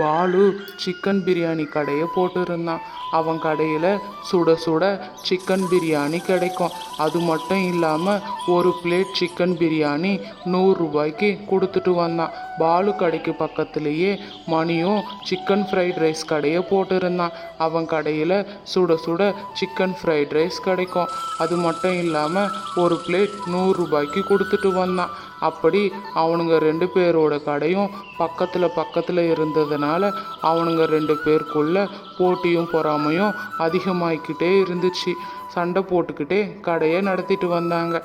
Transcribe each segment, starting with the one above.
Balu chicken biryani கடையை போட்டிருந்தான். அவன் கடையில் சுட சுட சிக்கன் பிரியாணி கிடைக்கும். அது மட்டும் இல்லாமல் ஒரு பிளேட் சிக்கன் பிரியாணி நூறு ரூபாய்க்கு கொடுத்துட்டு வந்தான். பாலு கடைக்கு பக்கத்துலேயே மணியும் சிக்கன் ஃப்ரைட் ரைஸ் கடையை போட்டிருந்தான். அவன் கடையில் சுட சுட சிக்கன் ஃப்ரைட் ரைஸ் கிடைக்கும். அது மட்டும் இல்லாமல் ஒரு பிளேட் நூறு ரூபாய்க்கு கொடுத்துட்டு வந்தான். அப்படி அவனுங்க ரெண்டு பேரோட கடையும் பக்கத்தில் பக்கத்தில் இருந்ததுனால அவனுங்க ரெண்டு பேருக்குள்ள போட்டியும் பொறாமையும் அதிகமாகிக்கிட்டே இருந்துச்சு. சண்டை போட்டுக்கிட்டே கடையை நடத்திட்டு வந்தாங்க.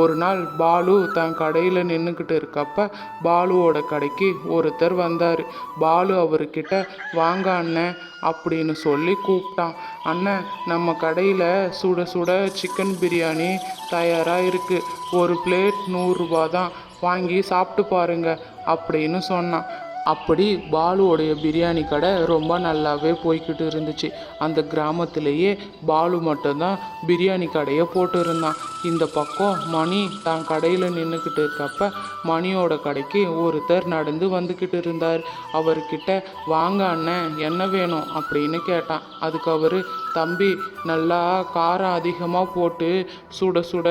ஒரு நாள் பாலு தன் கடையில் நின்றுக்கிட்டு இருக்கப்ப பாலுவோட கடைக்கு ஒருத்தர் வந்தார். பாலு அவர்கிட்ட வாங்க அண்ணன் அப்படின்னு சொல்லி கூப்பிட்டான். அண்ணன் நம்ம கடையில் சுட சுட சிக்கன் பிரியாணி தயாராக இருக்குது ஒரு பிளேட் நூறுரூபா தான் வாங்கி சாப்பிட்டு பாருங்க அப்படின்னு சொன்னான். அப்படி பாலுவோடைய பிரியாணி கடை ரொம்ப நல்லாவே போய்கிட்டு இருந்துச்சு. அந்த கிராமத்திலேயே பாலு மட்டும்தான் பிரியாணி கடையை போட்டு இருந்தான் இந்த பக்கம் மணி தான் கடையில் நின்றுக்கிட்டு இருக்கப்ப மணியோட கடைக்கு ஒருத்தர் நடந்து வந்துக்கிட்டு இருந்தார். அவர்கிட்ட வாங்க அண்ணன் என்ன வேணும்? அப்படின்னு கேட்டான். அதுக்கு அவர் தம்பி நல்லா காரம் அதிகமாக போட்டு சுட சுட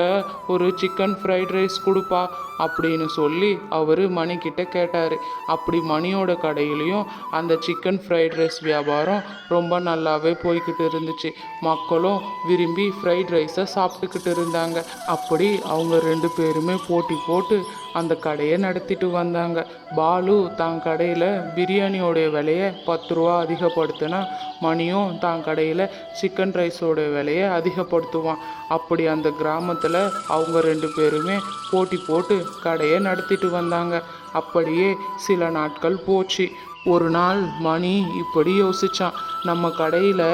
ஒரு சிக்கன் ஃப்ரைட் ரைஸ் கொடுப்பா அப்படின்னு சொல்லி அவர் மணிக்கிட்ட கேட்டார். அப்படி மணியோட கடையிலையும் அந்த சிக்கன் ஃப்ரைட் ரைஸ் வியாபாரம் ரொம்ப நல்லாவே போய்கிட்டு இருந்துச்சு. மக்களும் விரும்பி ஃப்ரைட் ரைஸை சாப்பிட்டுக்கிட்டு இருந்தாங்க. அப்படி அவங்க ரெண்டு பேருமே போட்டி போட்டு அந்த கடையை நடத்திட்டு வந்தாங்க. பாலு தான் கடையில் பிரியாணியோடைய விலையை பத்து ரூபா அதிகப்படுத்தினா மணியும் தான் கடையில் சிக்கன் ரைஸோட விலையை அதிகப்படுத்துவான். அப்படி அந்த கிராமத்தில் அவங்க ரெண்டு பேருமே போட்டி போட்டு கடையை நடத்திட்டு வந்தாங்க. அப்படியே சில நாட்கள் போச்சு. ஒரு நாள் மணி இப்படி யோசிச்சான். நம்ம கடையில்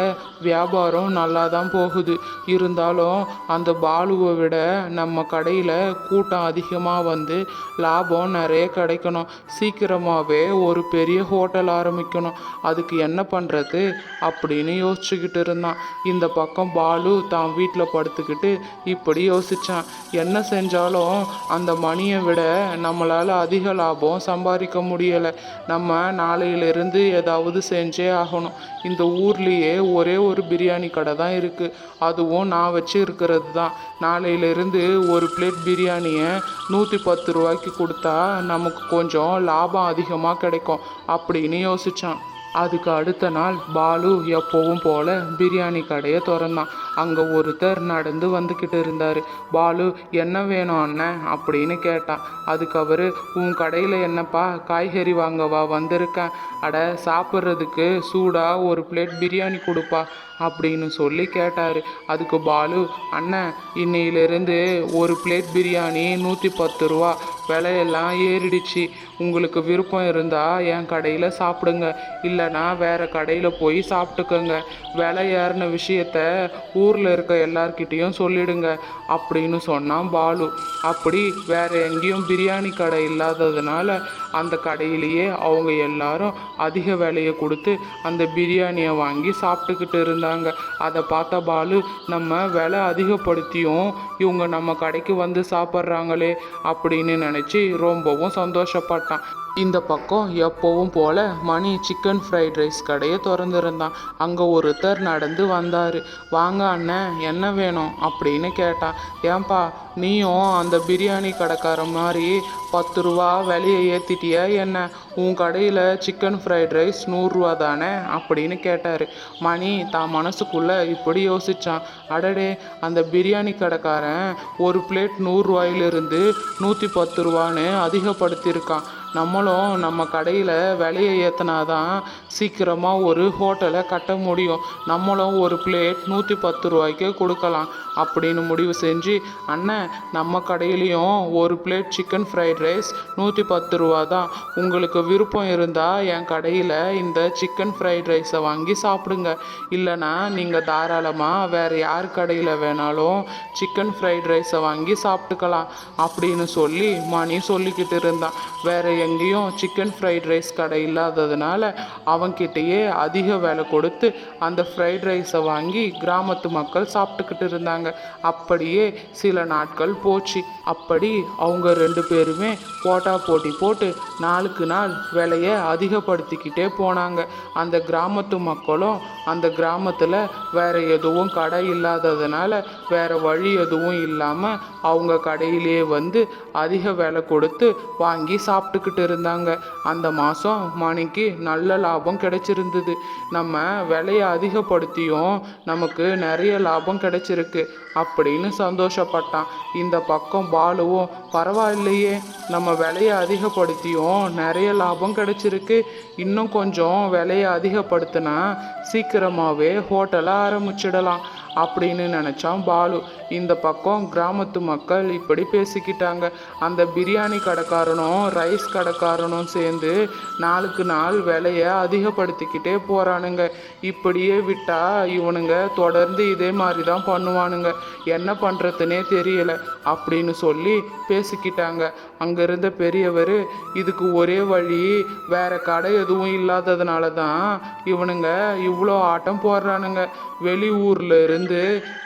வியாபாரம் நல்லா தான் போகுது. இருந்தாலும் அந்த பாலுவை விட நம்ம கடையில் கூட்டம் அதிகமாக வந்து லாபம் நிறைய கிடைக்கணும். சீக்கிரமாகவே ஒரு பெரிய ஹோட்டல் ஆரம்பிக்கணும். அதுக்கு என்ன பண்ணுறது அப்படின்னு யோசிச்சுக்கிட்டு இருந்தான். இந்த பக்கம் பாலு தான் வீட்டில் படுத்துக்கிட்டு இப்படி யோசித்தான் என்ன செஞ்சாலும் அந்த மணியை விட நம்மளால் அதிக லாபம் சம்பாதிக்க முடியலை. நம்ம நாளையிலிருந்து ஏதாவது செஞ்சே ஆகணும். இந்த ஊர்லேயே ஒரே ஒரு ஒரு பிரியாணி கடை தான் இருக்குது அதுவும் நான் வச்சு இருக்கிறது தான். நாளையிலிருந்து ஒரு பிளேட் பிரியாணியை நூற்றி பத்து ரூபாய்க்கு கொடுத்தா நமக்கு கொஞ்சம் லாபம் அதிகமாக கிடைக்கும். அப்படின்னு யோசித்தான் அதுக்கு அடுத்த நாள் பாலு எப்போவும் போல பிரியாணி கடையை திறந்தான். அங்கே ஒருத்தர் நடந்து வந்துக்கிட்டு இருந்தார். பாலு என்ன வேணும் அண்ணன் அப்படின்னு கேட்டான். அதுக்கு அவர் உன் கடையில் என்னப்பா காய்கறி வாங்கவா? வந்திருக்கேன். அட சாப்பிட்றதுக்கு சூடாக ஒரு பிளேட் பிரியாணி கொடுப்பா. அப்படின்னு சொல்லி கேட்டார். அதுக்கு பாலு அண்ணன் இன்னையிலேருந்து ஒரு பிளேட் பிரியாணி நூற்றி பத்து ரூபா. விலையெல்லாம் ஏறிடுச்சு. உங்களுக்கு விருப்பம் இருந்தால் என் கடையில் சாப்பிடுங்க. இல்லைனா வேற கடையில் போய் சாப்பிட்டுக்கோங்க. விலை ஏறின விஷயத்த ஊரில் இருக்க எல்லார்கிட்டேயும் சொல்லிடுங்க அப்படின்னு சொன்னான் பாலு. அப்படி வேற எங்கேயும் பிரியாணி கடை இல்லாததுனால அந்த கடையிலேயே அவங்க எல்லாரும் அதிக விலையை கொடுத்து அந்த பிரியாணியை வாங்கி சாப்பிட்டுக்கிட்டு இருந்தாங்க. அதை பார்த்த பாலு நம்ம விலை அதிகப்படுத்தியும் இவங்க நம்ம கடைக்கு வந்து சாப்பிட்றாங்களே அப்படின்னு நினச்சி ரொம்பவும் சந்தோஷப்பட்டான். இந்த பக்கம் எப்போவும் போல மணி சிக்கன் ஃப்ரைட் ரைஸ் கடையை திறந்துருந்தான். அங்கே ஒருத்தர் நடந்து வந்தார். வாங்க அண்ணன் என்ன வேணும்? அப்படின்னு கேட்டான். ஏன்பா நீயும் அந்த பிரியாணி கடைக்கார மாதிரி பத்து ரூபா விலையை ஏற்றிட்டியா என்ன? உன் கடையில் சிக்கன் ஃப்ரைட் ரைஸ் நூறுரூவா தானே? அப்படின்னு கேட்டார். மணி தான் மனசுக்குள்ளே இப்படி யோசித்தான் அடடே அந்த பிரியாணி கடைக்காரன் ஒரு பிளேட் நூறுரூவாயிலிருந்து நூற்றி பத்து ரூபான்னு அதிகப்படுத்தியிருக்கான். நம்மளும் நம்ம கடையில் விலையை ஏற்றினாதான் சீக்கிரமாக ஒரு ஹோட்டலை கட்ட முடியும். நம்மளும் ஒரு பிளேட் நூற்றி பத்து ரூபாய்க்கு கொடுக்கலாம் அப்படின்னு முடிவு செஞ்சு அண்ணன் நம்ம கடையிலையும் ஒரு பிளேட் சிக்கன் ஃப்ரைட் ரைஸ் நூற்றி பத்து ரூபா தான் உங்களுக்கு விருப்பம் இருந்தால் என் கடையில் இந்த சிக்கன் ஃப்ரைட் ரைஸை வாங்கி சாப்பிடுங்க. இல்லைனா நீங்கள் தாராளமாக வேறு யார் கடையில் வேணாலும் சிக்கன் ஃப்ரைட் ரைஸை வாங்கி சாப்பிட்டுக்கலாம் அப்படின்னு சொல்லி மணி சொல்லிக்கிட்டு இருந்தான். வேறு எங்கேயும் சிக்கன் ஃப்ரைட் ரைஸ் கடை இல்லாததுனால அவங்கிட்டயே அதிக விலை கொடுத்து அந்த ஃப்ரைட் ரைஸை வாங்கி கிராமத்து மக்கள் சாப்பிட்டுக்கிட்டு இருந்தாங்க. அப்படியே சில நாட்கள் போச்சு. அப்படி அவங்க ரெண்டு பேருமே போட்டா போட்டி போட்டு நாளுக்கு நாள் விலையை அதிகப்படுத்திக்கிட்டே போனாங்க. அந்த கிராமத்து மக்களும் அந்த கிராமத்தில் வேறு எதுவும் கடை இல்லாததுனால வேறு வழி எதுவும் இல்லாமல் அவங்க கடையிலேயே வந்து அதிக விலை கொடுத்து வாங்கி சாப்பிட்டுக்கிட்டு இருந்தாங்க அந்த மாதம் மணிக்கு நல்ல லாபம் கிடைச்சிருந்தது. நம்ம விலையை அதிகப்படுத்தியும் நமக்கு நிறைய லாபம் கிடைச்சிருக்கு அப்படின்னு சந்தோஷப்பட்டான். இந்த பக்கம் பாலுவும் பரவாயில்லையே நம்ம விலையை அதிகப்படுத்தியும் நிறைய லாபம் கிடைச்சிருக்கு. இன்னும் கொஞ்சம் விலையை அதிகப்படுத்தினா சீக்கிரமாகவே ஹோட்டலை ஆரம்பிச்சிடலாம் அப்படின்னு நினச்சான் பாலு. இந்த பக்கம் கிராமத்து மக்கள் இப்படி பேசிக்கிட்டாங்க. அந்த பிரியாணி கடைக்காரனும் ரைஸ் கடைக்காரனும் சேர்ந்து நாளுக்கு நாள் விலையை அதிகப்படுத்திக்கிட்டே போகிறானுங்க இப்படியே விட்டா இவனுங்க தொடர்ந்து இதே மாதிரி தான் பண்ணுவானுங்க. என்ன பண்ணுறதுனே தெரியல அப்படின்னு சொல்லி பேசிக்கிட்டாங்க. அங்கே இருந்த பெரியவர் இதுக்கு ஒரே வழி வேற கடை எதுவும் இல்லாததுனால தான் இவனுங்க இவ்வளோ ஆட்டம் போடுறானுங்க. வெளியூர்ல இருந்து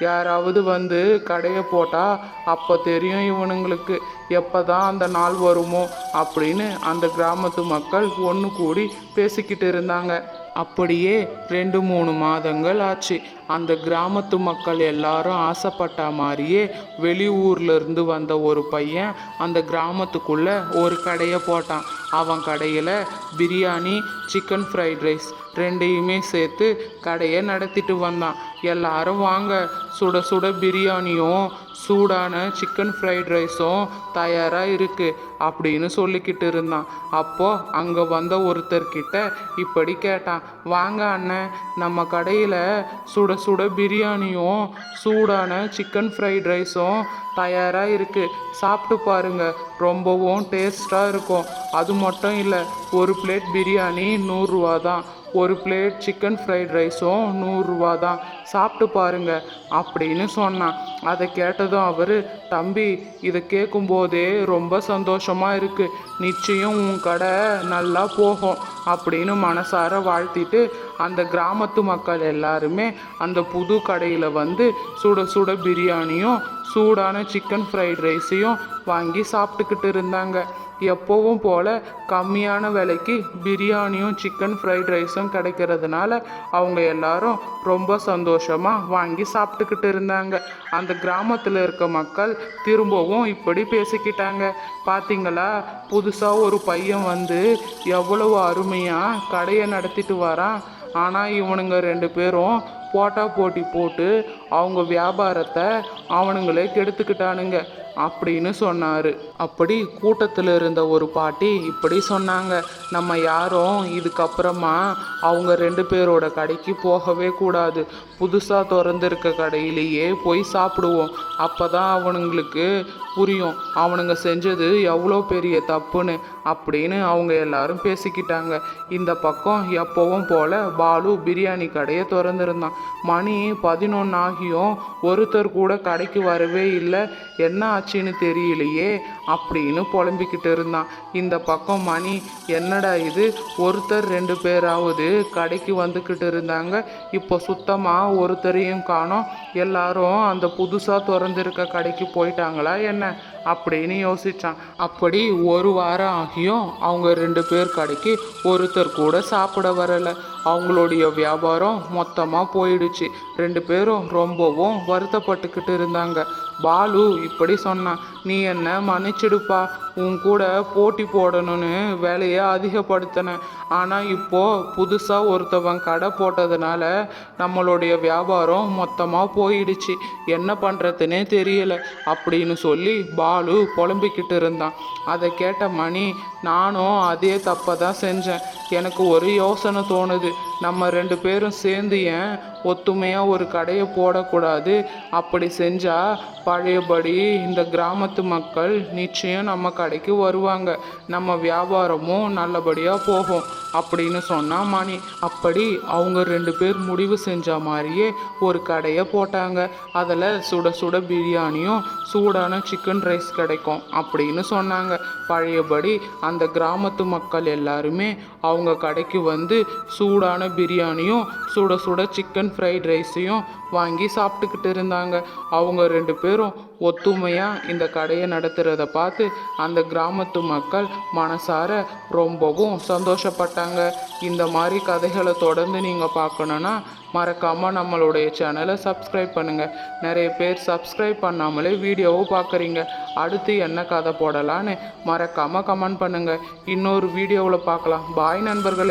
யாராவது வந்து கடையை போட்டால் அப்போ தெரியும் இவனுங்களுக்கு எப்பதான் அந்த நாள் வருமோ அப்படின்னு அந்த கிராமத்து மக்கள் ஒன்று கூடி பேசிக்கிட்டு இருந்தாங்க. அப்படியே ரெண்டு மூணு மாதங்கள் ஆச்சு. அந்த கிராமத்து மக்கள் எல்லாரும் ஆசைப்பட்ட மாதிரியே வெளியூர்லேருந்து வந்த ஒரு பையன் அந்த கிராமத்துக்குள்ளே ஒரு கடையை போட்டான். அவன் கடையில் பிரியாணி சிக்கன் ஃப்ரைட் ரைஸ் ரெண்டையுமே சேர்த்து கடையை நடத்திட்டு வந்தான். எல்லாரும் வாங்க சுட சுட பிரியாணியும் சூடான சிக்கன் ஃப்ரைட் ரைஸும் தயாராக இருக்குது அப்படின்னு சொல்லிக்கிட்டு இருந்தான். அப்போது அங்கே வந்த ஒருத்தர்கிட்ட இப்படி கேட்டான். வாங்க அண்ணன் நம்ம கடையில் சுட சுட பிரியாணியும் சூடான சிக்கன் ஃப்ரைட் ரைஸும் தயாராக இருக்குது சாப்பிட்டு பாருங்கள் ரொம்பவும் டேஸ்ட்டாக இருக்கும். அது மட்டும் இல்லை ஒரு பிளேட் பிரியாணி நூறுரூவா தான் ஒரு பிளேட் சிக்கன் ஃப்ரைட் ரைஸும் நூறுரூவா தான். சாப்பிட்டு பாருங்க அப்படின்னு சொன்னான். அதை கேட்டதும் அவர் தம்பி இதை கேட்கும்போதே ரொம்ப சந்தோஷமாக இருக்கு. நிச்சயம் உன் கடை நல்லா போகும் அப்படின்னு மனசார வாழ்த்திட்டு அந்த கிராமத்து மக்கள் எல்லாருமே அந்த புது கடையில் வந்து சுட சுட பிரியாணியும் சூடான சிக்கன் ஃப்ரைட் ரைஸையும் வாங்கி சாப்பிட்டுக்கிட்டு இருந்தாங்க. எப்போவும் போல கம்மியான விலைக்கு பிரியாணியும் சிக்கன் ஃப்ரைட் ரைஸும் கிடைக்கிறதுனால அவங்க எல்லாரும் ரொம்ப சந்தோஷமாக வாங்கி சாப்பிட்டுக்கிட்டு இருந்தாங்க. அந்த கிராமத்தில் இருக்க மக்கள் திரும்பவும் இப்படி பேசிக்கிட்டாங்க. பார்த்தீங்களா புதுசாக ஒரு பையன் வந்து எவ்வளவு அருமையாக கடையை நடத்திட்டு வரான். ஆனால் இவனுங்க ரெண்டு பேரும் போட்டா போட்டி போட்டு அவங்க வியாபாரத்தை அவனுங்களே கெடுத்துக்கிட்டானுங்க. அப்படின்னு சொன்னார். அப்படி கூட்டத்தில் இருந்த ஒரு பாட்டி இப்படி சொன்னாங்க. நம்ம யாரும் இதுக்கப்புறமா அவங்க ரெண்டு பேரோட கடைக்கு போகவே கூடாது. புதுசாக திறந்திருக்க கடையிலேயே போய் சாப்பிடுவோம். அப்போ தான் அவனுங்களுக்கு புரியும். அவனுங்க செஞ்சது எவ்வளோ பெரிய தப்புன்னு அப்படின்னு அவங்க எல்லாரும் பேசிக்கிட்டாங்க. இந்த பக்கம் எப்போவும் போல் பாலு பிரியாணி கடையை திறந்திருந்தான். மணி பதினொன்று ஆகியும் ஒருத்தர் கூட கடைக்கு வரவே இல்லை. என்ன ஆச்சுன்னு தெரியலையே அப்படின்னு புலம்பிக்கிட்டு இருந்தான். இந்த பக்கம் மணி என்னடா இது? ஒருத்தர் ரெண்டு பேராவது கடைக்கு வந்துக்கிட்டு இருந்தாங்க. இப்போ சுத்தமாக ஒருத்தரையும் காணோம். எல்லாரும் அந்த புதுசாக திறந்திருக்க கடைக்கு போயிட்டாங்களா என்ன? அப்படின்னு யோசிச்சான். அப்படி ஒரு வாரம் ஆகியும் அவங்க ரெண்டு பேர் கடைக்கு ஒருத்தர் கூட சாப்பிட வரலை. அவங்களுடைய வியாபாரம் மொத்தமாக போயிடுச்சு. ரெண்டு பேரும் ரொம்பவும் வருத்தப்பட்டுக்கிட்டு இருந்தாங்க. பாலு இப்படி சொன்னான் நீ என்ன மன்னிச்சிடுப்பா? உன் கூட போட்டி போடணும்னு வேலையை அதிகப்படுத்தினேன் ஆனால் இப்போ புதுசாக ஒருத்தவன் கடை போட்டதுனால நம்மளுடைய வியாபாரம் மொத்தமாக போயிடுச்சு. என்ன பண்ணுறதுனே தெரியல. அப்படின்னு சொல்லி பாலு புலம்பிக்கிட்டு இருந்தான். அதை கேட்ட மணி நானும் அதே தப்பை தான் செஞ்சேன். எனக்கு ஒரு யோசனை தோணுது. நம்ம ரெண்டு பேரும் சேர்ந்து ஏன் ஒத்துமையாக ஒரு கடையை போடக்கூடாது? அப்படி செஞ்சால் பழையபடி இந்த கிராமத்து மக்கள் நிச்சயம் நம்ம கடைக்கு வருவாங்க. நம்ம வியாபாரமும் நல்லபடியாக போகும் அப்படின்னு சொன்னா மணி. அப்படி அவங்க ரெண்டு பேர் முடிவு செஞ்ச மாதிரியே ஒரு கடையை போட்டாங்க. அதில் சுட சுட பிரியாணியும் சூடான சிக்கன் ரைஸ் கிடைக்கும் அப்படின்னு சொன்னாங்க. பழையபடி அந்த கிராமத்து மக்கள் எல்லாருமே அவங்க கடைக்கு வந்து சூடான பிரியாணியும் சுட சுட சிக்கன் ஃப்ரைட் ரைஸையும் வாங்கி சாப்பிட்டுக்கிட்டு இருந்தாங்க. அவங்க ரெண்டு பேர் பேரும் ஒத்துமையாக இந்த கடையை நடத்துகிறத பார்த்து அந்த கிராமத்து மக்கள் மனசார ரொம்பவும் சந்தோஷப்பட்டாங்க. இந்த மாதிரி கதைகளை தொடர்ந்து நீங்கள் பார்க்கணுன்னா மறக்காமல் நம்மளுடைய சேனலை சப்ஸ்கிரைப் பண்ணுங்கள் நிறைய பேர் சப்ஸ்கிரைப் பண்ணாமலே வீடியோவும் பார்க்குறீங்க. அடுத்து என்ன கதை போடலான்னு மறக்காமல் கமெண்ட் பண்ணுங்கள் இன்னொரு வீடியோவில் பார்க்கலாம். பாய் நண்பர்களே.